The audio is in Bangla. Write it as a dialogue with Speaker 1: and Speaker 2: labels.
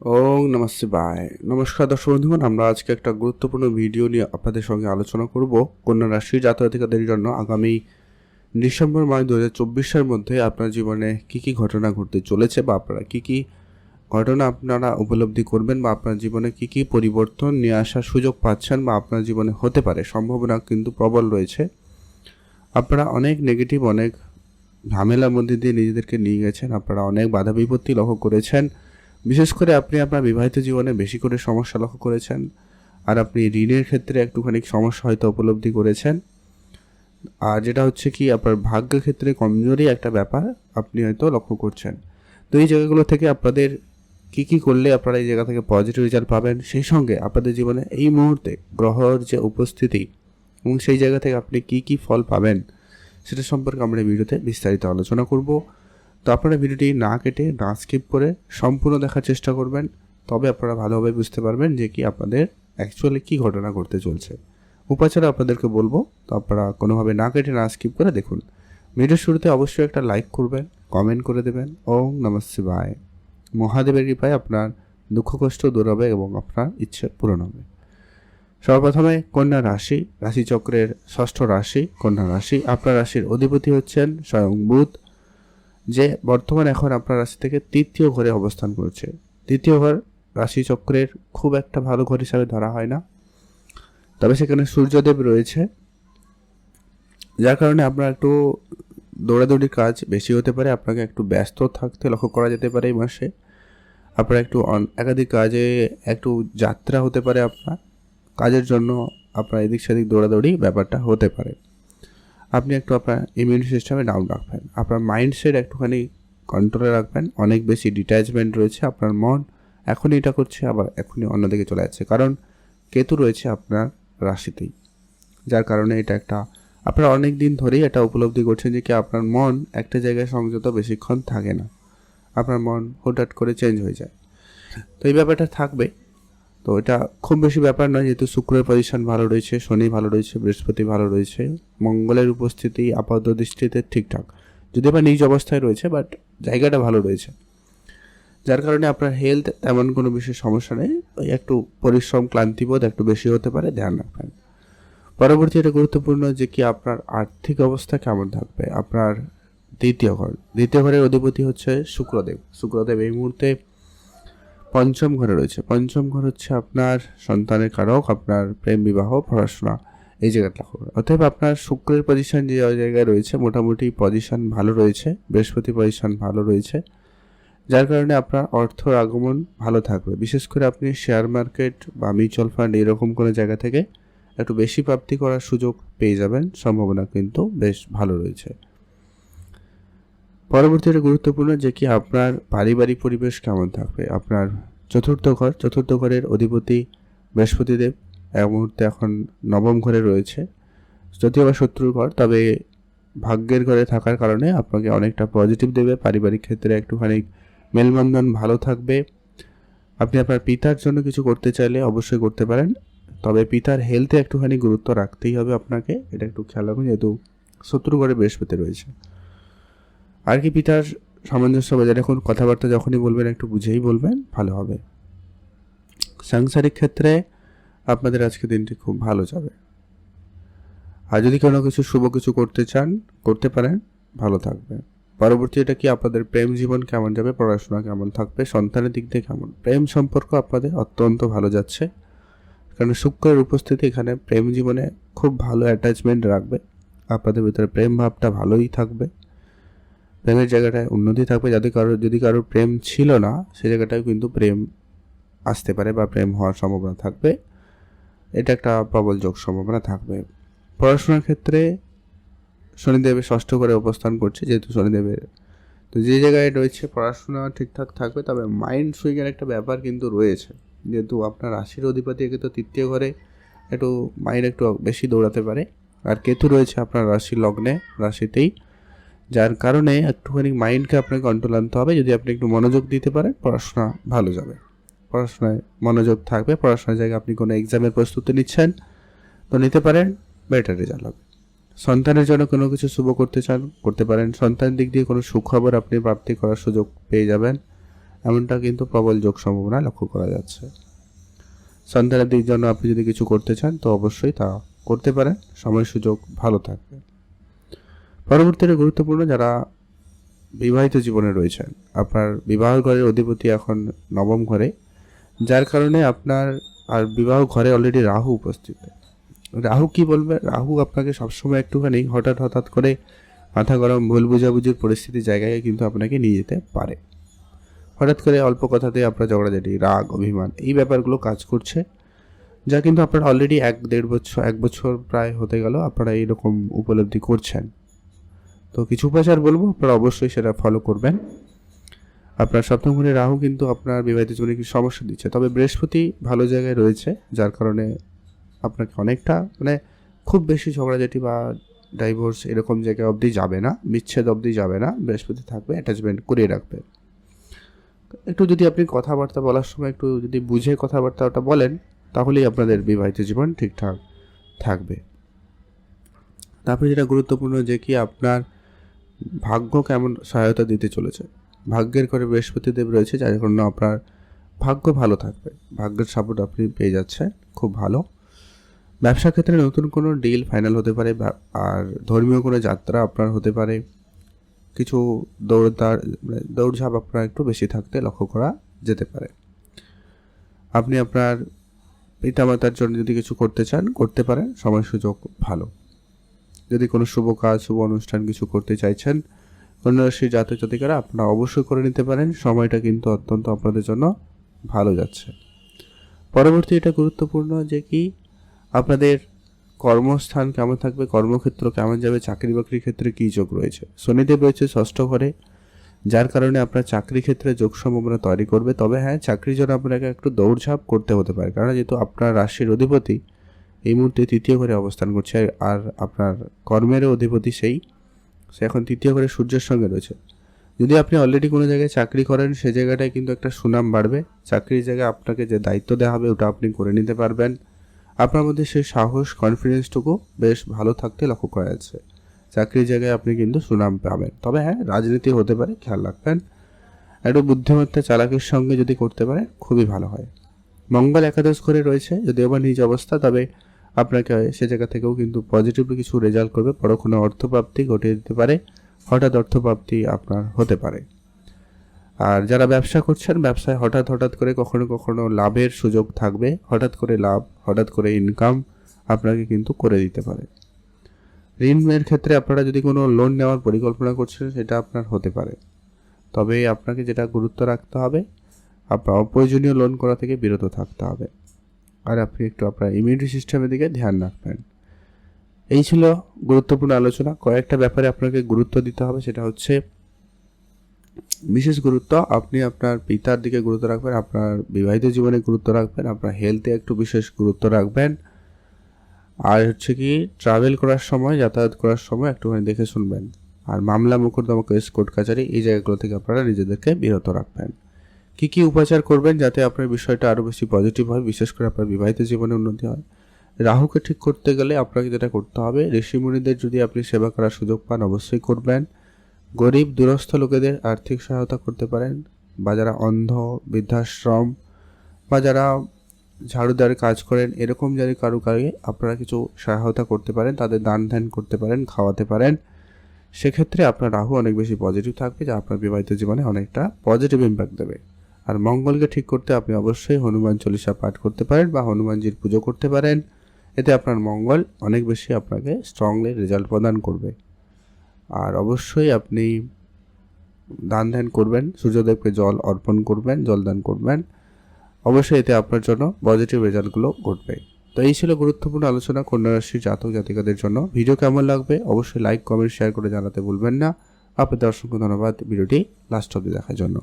Speaker 1: ওং নমস্তে বাই নমস্কার দর্শক বন্ধুগণ, আমরা আজকে একটা গুরুত্বপূর্ণ ভিডিও নিয়ে আপনাদের সঙ্গে আলোচনা করব। কন্যা রাশির জাতকাধিকারদের জন্য আগামী ডিসেম্বর মাস দু হাজার মধ্যে আপনার জীবনে কি কি ঘটনা ঘটতে চলেছে বা আপনারা কি কি ঘটনা আপনারা উপলব্ধি করবেন বা আপনার জীবনে কি কি পরিবর্তন নিয়ে আসার সুযোগ পাচ্ছেন বা আপনার জীবনে হতে পারে, সম্ভাবনা কিন্তু প্রবল রয়েছে। আপনারা অনেক নেগেটিভ অনেক ঝামেলার মধ্যে দিয়ে নিজেদেরকে নিয়ে গেছেন, আপনারা অনেক বাধা বিপত্তি লক্ষ্য করেছেন। বিশেষ করে আপনি আপনার বিবাহিত জীবনে বেশি করে সমস্যা লক্ষ্য করেছেন, আর আপনি ঋণের ক্ষেত্রে একটুখানি সমস্যা হয়তো উপলব্ধি করেছেন। আর যেটা হচ্ছে কি, আপনার ভাগ্যের ক্ষেত্রে কমজোরি একটা ব্যাপার আপনি হয়তো লক্ষ্য করছেন। তো এই জায়গাগুলো থেকে আপনাদের কি কি করলে আপনারা এই জায়গা থেকে পজিটিভ রেজাল্ট পাবেন, সেই সঙ্গে আপনাদের জীবনে এই মুহূর্তে গ্রহর যে উপস্থিতি এবং সেই জায়গা থেকে আপনি কি কি ফল পাবেন, সেটা সম্পর্কে আমরা ভিডিওতে বিস্তারিত আলোচনা করব। তো আপনারা ভিডিওটি না কেটে, না স্কিপ করে সম্পূর্ণ দেখার চেষ্টা করবেন। তবে আপনারা ভালোভাবে বুঝতে পারবেন যে কি আপনাদের অ্যাকচুয়ালি কী ঘটনা ঘটতে চলছে। উপাচারে আপনাদেরকে বলব, তো আপনারা কোনোভাবে না কেটে, না স্কিপ করে দেখুন। ভিডিওর শুরুতে অবশ্যই একটা লাইক করবেন কমেন্ট করে দেবেন। ওম নমঃ শিবায়। মহাদেবের কৃপায় আপনার দুঃখ, কষ্ট দূর হবে এবং আপনার ইচ্ছে পূরণ হবে। সর্বপ্রথমে কন্যা রাশি, রাশিচক্রের ষষ্ঠ রাশি, কন্যা রাশি, আপনার রাশির অধিপতি হচ্ছেন স্বয়ং বুধ। যে বর্তমান এখন আপনার রাশি থেকে তৃতীয় ঘরে অবস্থান করছে। তৃতীয় ঘর রাশিচক্রের খুব একটা ভালো ঘর হিসাবে ধরা হয় না। তবে সেখানে সূর্যদেব রয়েছে। যার কারণে আপনার একটু দৌড়াদৌড়ির কাজ বেশি হতে পারে, আপনাকে একটু ব্যস্ত থাকতে লক্ষ্য করা যেতে পারে এই মাসে। আপনার একটু একাধিক কাজে একটু যাত্রা হতে পারে আপনার। কাজের জন্য আপনার এদিক সেদিক দৌড়াদৌড়ি ব্যাপারটা হতে পারে। আপনি একটু আপনার ইমিউন সিস্টেমে ডাউন রাখবেন। আপনার মাইন্ডসেট একটুখানি কন্ট্রোলে রাখবেন। অনেক বেশি ডিট্যাচমেন্ট রয়েছে আপনার মন। এখনই এটা করছে, আবার এখনই অন্যদিকে চলে যাচ্ছে। কারণ কেতু রয়েছে আপনার রাশিতেই। যার কারণে এটা একটা, আপনারা অনেক দিন ধরেই এটা উপলব্ধি করছেন যে কি আপনার মন একটা জায়গায় সংযত বেশিক্ষণ থাকে না। আপনার মন হঠাৎ করে চেঞ্জ হয়ে যায়। তো এই ব্যাপারটা থাকবে। তো এটা খুব বেশি ব্যাপার নয়, যেহেতু শুক্রের পজিশন ভালো রয়েছে, শনি ভালো রয়েছে, বৃহস্পতি ভালো রয়েছে, মঙ্গলের উপস্থিতি আপাত দৃষ্টিতে ঠিকঠাক। যদি বা নিজ অবস্থায় রয়েছে বাট জায়গাটা ভালো রয়েছে। যার কারণে আপনার হেলথ তেমন কোনো বিশেষ সমস্যা নেই, ওই একটু পরিশ্রম, ক্লান্তিবোধ একটু বেশি হতে পারে, ধ্যান রাখবেন। পরবর্তী এটা গুরুত্বপূর্ণ যে কি আপনার আর্থিক অবস্থা কেমন থাকবে? আপনার দ্বিতীয় ঘর, দ্বিতীয় ঘরের অধিপতি হচ্ছে শুক্রদেব। শুক্রদেব এই মুহূর্তে পঞ্চম ঘরে রয়েছে। পঞ্চম ঘর হচ্ছে আপনার সন্তানের কারক, আপনার প্রেম বিবাহ, পড়াশোনা। এই জায়গাটা অতএব আপনার শুক্রের পজিশন যে জায়গায় রয়েছে, মোটামুটি পজিশন ভালো রয়েছে, বৃহস্পতি পজিশন ভালো রয়েছে। যার কারণে আপনার অর্থর আগমন ভালো থাকবে। বিশেষ করে আপনি শেয়ার মার্কেট বা মিউচুয়াল ফান্ড এরকম কোনো জায়গা থেকে একটু বেশি প্রাপ্তি করার সুযোগ পেয়ে যাবেন। সম্ভাবনা কিন্তু বেশ ভালো রয়েছে। পরবর্তীতে গুরুত্বপূর্ণ যে কি আপনার পারিবারিক পরিবেশ কেমন থাকবে? আপনার চতুর্থ ঘর, চতুর্থ ঘরের অধিপতি বৃহস্পতিদেব এক মুহূর্তে এখন নবম ঘরে রয়েছে। যদিও বা শত্রুর ঘর, তবে ভাগ্যের ঘরে থাকার কারণে আপনাকে অনেকটা পজিটিভ দেবে। পারিবারিক ক্ষেত্রে একটুখানি মেলবন্ধন ভালো থাকবে। আপনি আপনার পিতার জন্য কিছু করতে চাইলে অবশ্যই করতে পারেন। তবে পিতার হেলথে একটুখানি গুরুত্ব রাখতেই হবে আপনাকে। এটা একটু খেয়াল রাখুন যেহেতু শত্রু ঘরে বৃহস্পতি রয়েছে। আর কি পিতার সামঞ্জস্য বজায় রাখুন, কথাবার্তা যখনই বলবেন, একটু বুঝেই বলবেন, ভালো হবে। সাংসারিক ক্ষেত্রে আপনাদের আজকে দিনটি খুব ভালো যাবে। আর যদি কোনো কিছু শুভ কিছু করতে চান, করতে পারেন, ভালো থাকবে। পরবর্তী এটা কি আপনাদের প্রেম জীবন কেমন যাবে, পড়াশোনা কেমন থাকবে, সন্তানের দিক দিয়ে কেমন? প্রেম সম্পর্ক আপনাদের অত্যন্ত ভালো যাচ্ছে। কারণ শুক্রের উপস্থিতি এখানে প্রেম জীবনে খুব ভালো অ্যাটাচমেন্ট রাখবে। আপনাদের ভিতরে প্রেম ভাবটা ভালোই থাকবে। প্রেমের জায়গাটায় উন্নতি থাকবে। যাতে কারও, যদি কারোর প্রেম ছিল না, সে জায়গাটায় কিন্তু প্রেম আসতে পারে বা প্রেম হওয়ার সম্ভাবনা থাকবে। এটা একটা প্রবল যোগ সম্ভাবনা থাকবে। পড়াশোনার ক্ষেত্রে শনিদেবের ষষ্ঠ করে অবস্থান করছে, যেহেতু শনিদেবের তো যে জায়গায় রয়েছে, পড়াশোনা ঠিকঠাক থাকবে, তবে মাইন্ড সুইংয়ের একটা ব্যাপার কিন্তু রয়েছে। যেহেতু আপনার রাশির অধিপতি তো তৃতীয় ঘরে একটু মাইন্ড একটু বেশি দৌড়াতে পারে। আর কেতু রয়েছে আপনার রাশি লগ্নে, রাশিতেই। যার কারণে একটুখানি মাইন্ডকে আপনাকে কন্ট্রোল আনতে হবে, যদি আপনি একটু মনোযোগ দিতে পারেন, পড়াশোনা ভালো যাবে। পড়াশোনায় মনোযোগ থাকবে, পড়াশোনার জায়গায় আপনি কোনো এক্সামের প্রস্তুতি নিচ্ছেন, তো নিতে পারেন বেটার রেজাল্ট হবে। সন্তানের জন্য কোনো কিছু শুভ করতে চান, করতে পারেন। সন্তান দিক দিয়ে কোনো সুখবর আপনি প্রাপ্তি করার সুযোগ পেয়ে যাবেন। এমনটা কিন্তু প্রবল যোগ সম্ভাবনা লক্ষ্য করা যাচ্ছে। সন্তানের দিক জন্য আপনি যদি কিছু করতে চান, তো অবশ্যই তা করতে পারেন। সময় সুযোগ ভালো থাকবে। পরবর্তীতে গুরুত্বপূর্ণ যারা বিবাহিত জীবনে রয়েছেন, আপনার বিবাহ ঘরের অধিপতি এখন নবম ঘরে, যার কারণে আপনার আর বিবাহ ঘরে অলরেডি রাহু উপস্থিত। রাহু কি বলবে? রাহু আপনাকে সবসময় একটুখানি হঠাৎ হঠাৎ করে মাথা গরম, ভুল বুঝাবুঝির পরিস্থিতি জায়গায় কিন্তু আপনাকে নিয়ে যেতে পারে। হঠাৎ করে অল্প কথাতে আপনার ঝগড়াঝাটি, রাগ, অভিমান, এই ব্যাপারগুলো কাজ করছে, যা কিন্তু আপনারা অলরেডি এক দেড় বছর, এক বছর প্রায় হতে গেল, আপনারা এইরকম উপলব্ধি করছেন। তো কিছু উপাচার বলব? আপনারা অবশ্যই সেটা ফলো করবেন। আপনার সপ্তম ঘরে রাহু কিন্তু আপনার বিবাহিত জীবনে কিছু সমস্যা দিচ্ছে। তবে বৃহস্পতি ভালো জায়গায় রয়েছে, যার কারণে আপনাকে অনেকটা মানে খুব বেশি ঝগড়াঝাটি বা ডাইভোর্স এরকম জায়গায় অবধি যাবে না, বিচ্ছেদ অবধি যাবে না, বৃহস্পতি থাকবে অ্যাটাচমেন্ট করিয়ে রাখবে। একটু যদি আপনি কথাবার্তা বলার সময় একটু যদি বুঝে কথাবার্তা ওটা বলেন, তাহলেই আপনাদের বিবাহিত জীবন ঠিকঠাক থাকবে। তারপরে যেটা গুরুত্বপূর্ণ যে কি আপনার ভাগ্য কেমন সহায়তা দিতে চলেছে? ভাগ্যের করে বৃহস্পতিদেব রয়েছে, যার জন্য আপনার ভাগ্য ভালো থাকবে। ভাগ্যের সাপোর্ট আপনি পেয়ে যাচ্ছেন, খুব ভালো। ব্যবসা ক্ষেত্রে নতুন কোনো ডিল ফাইনাল হতে পারে আর ধর্মীয় কোনো যাত্রা আপনার হতে পারে। কিছু দৌড়দার মানে দৌড়ঝাঁপ আপনার একটু বেশি থাকতে লক্ষ্য করা যেতে পারে। আপনি আপনার পিতামাতার জন্য যদি কিছু করতে চান, করতে পারেন। সময় সুযোগ ভালো। যদি কোনো শুভ কাজ, শুভ অনুষ্ঠান কিছু করতে চাইছেন কন্যা রাশির জাতক জাতিকারা আপনারা অবশ্যই করে নিতে পারেন। সময়টা কিন্তু অত্যন্ত আপনাদের জন্য ভালো যাচ্ছে। পরবর্তী এটা গুরুত্বপূর্ণ যে কি, আপনাদের কর্মস্থান কেমন থাকবে, কর্মক্ষেত্র কেমন যাবে চাকরি বাকরির ক্ষেত্রে কী যোগ রয়েছে? শনিদেব রয়েছে ষষ্ঠ ঘরে, যার কারণে আপনার চাকরি ক্ষেত্রে যোগ সম্ভাবনা তৈরি করবে। তবে হ্যাঁ চাকরির জন্য আপনাকে একটু দৌড়ঝাঁপ করতে হতে পারে। কারণ যেহেতু আপনার রাশির অধিপতি এই মুহূর্তে তৃতীয় ঘরে অবস্থান করছে আর আপনার কর্মেরও অধিপতি সেই। সে এখন তৃতীয় ঘরে সূর্যের সঙ্গে রয়েছে। যদি আপনি অলরেডি কোনো জায়গায় চাকরি করেন, সে জায়গাটায় কিন্তু একটা সুনাম বাড়বে। চাকরির জায়গায় আপনাকে যে দায়িত্ব দেওয়া হবে, ওটা আপনি করে নিতে পারবেন। আপনার মধ্যে সেই সাহস কনফিডেন্সটুকু বেশ ভালো থাকতে লক্ষ্য করা যাচ্ছে। চাকরির জায়গায় আপনি কিন্তু সুনাম পাবেন। তবে হ্যাঁ রাজনীতি হতে পারে, খেয়াল রাখবেন। একটু বুদ্ধিমত্তা চালাকের সঙ্গে যদি করতে পারে খুবই ভালো হয়। মঙ্গল একাদশ করে রয়েছে যদি আবার নিজ অবস্থা, তবে আপনাকে সে জায়গা থেকেও কিন্তু পজিটিভলি কিছু রেজাল্ট করবে। পরক্ষণে অর্থপ্রাপ্তি ঘটিয়ে দিতে পারে। হঠাৎ অর্থপ্রাপ্তি আপনার হতে পারে। আর যারা ব্যবসা করছেন, ব্যবসায় হঠাৎ হঠাৎ করে কখনো কখনো লাভের সুযোগ থাকবে। হঠাৎ করে লাভ, হঠাৎ করে ইনকাম আপনাকে কিন্তু করে দিতে পারে। ঋণের ক্ষেত্রে আপনারা যদি কোনো লোন নেওয়ার পরিকল্পনা করছেন, সেটা আপনার হতে পারে। তবে আপনাকে যেটা গুরুত্ব রাখতে হবে, আপনার অপ্রয়োজনীয় লোন করা থেকে বিরত থাকতে হবে। আর আপনি একটু আপনার ইমিউনিটি সিস্টেমের দিকে ধ্যান রাখবেন। এই ছিল গুরুত্বপূর্ণ আলোচনা। কয়েকটা ব্যাপারে আপনাকে গুরুত্ব দিতে হবে, সেটা হচ্ছে বিশেষ গুরুত্ব, আপনি আপনার পিতার দিকে গুরুত্ব রাখবেন, আপনার বিবাহিত জীবনে গুরুত্ব রাখবেন, আপনার হেলথে একটু বিশেষ গুরুত্ব রাখবেন। আর হচ্ছে কি ট্রাভেল করার সময়, যাতায়াত করার সময় একটুখানি দেখে শুনবেন। আর মামলা মোকদ্দমা কেস কোর্ট কাছারি এই জায়গাগুলো থেকে আপনারা নিজেদেরকে বিরত রাখবেন। কি কি উপাচার করবেন যাতে আপনার বিষয়টা আরও বেশি পজিটিভ হয়, বিশেষ করে আপনার বিবাহিত জীবনে উন্নতি হয়? রাহুকে ঠিক করতে গেলে আপনাকে যেটা করতে হবে, ঋষিমুনিদের যদি আপনি সেবা করার সুযোগ পান, অবশ্যই করবেন। গরিব, দুরস্থ লোকেদের আর্থিক সহায়তা করতে পারেন, বা যারা অন্ধ, বৃদ্ধাশ্রম, বা যারা ঝাড়ুদার কাজ করেন, এরকম যারা কারও কারও আপনারা কিছু সহায়তা করতে পারেন, তাদের দান ধ্যান করতে পারেন, খাওয়াতে পারেন, সেক্ষেত্রে আপনার রাহু অনেক বেশি পজিটিভ থাকবে, যা আপনার বিবাহিত জীবনে অনেকটা পজিটিভ ইম্প্যাক্ট দেবে। আর মঙ্গলকে ঠিক করতে আপনি অবশ্যই হনুমান চল্লিশা পাঠ করতে পারেন বা হনুমানজির পুজো করতে পারেন। এতে আপনার মঙ্গল অনেক বেশি আপনাকে স্ট্রংলি রেজাল্ট প্রদান করবে। আর অবশ্যই আপনি দান ধ্যান করবেন, সূর্যদেবকে জল অর্পণ করবেন, জল দান করবেন। অবশ্যই এতে আপনার জন্য পজিটিভ রেজাল্টগুলো ঘটবে। তো এই ছিল গুরুত্বপূর্ণ আলোচনা কন্যা রাশির জাতক জাতিকাদের জন্য। ভিডিও কেমন লাগবে? অবশ্যই লাইক কমেন্ট শেয়ার করে জানাতে ভুলবেন না। আপনাদের অসংখ্য ধন্যবাদ ভিডিওটি লাস্ট অবধি দেখার জন্য।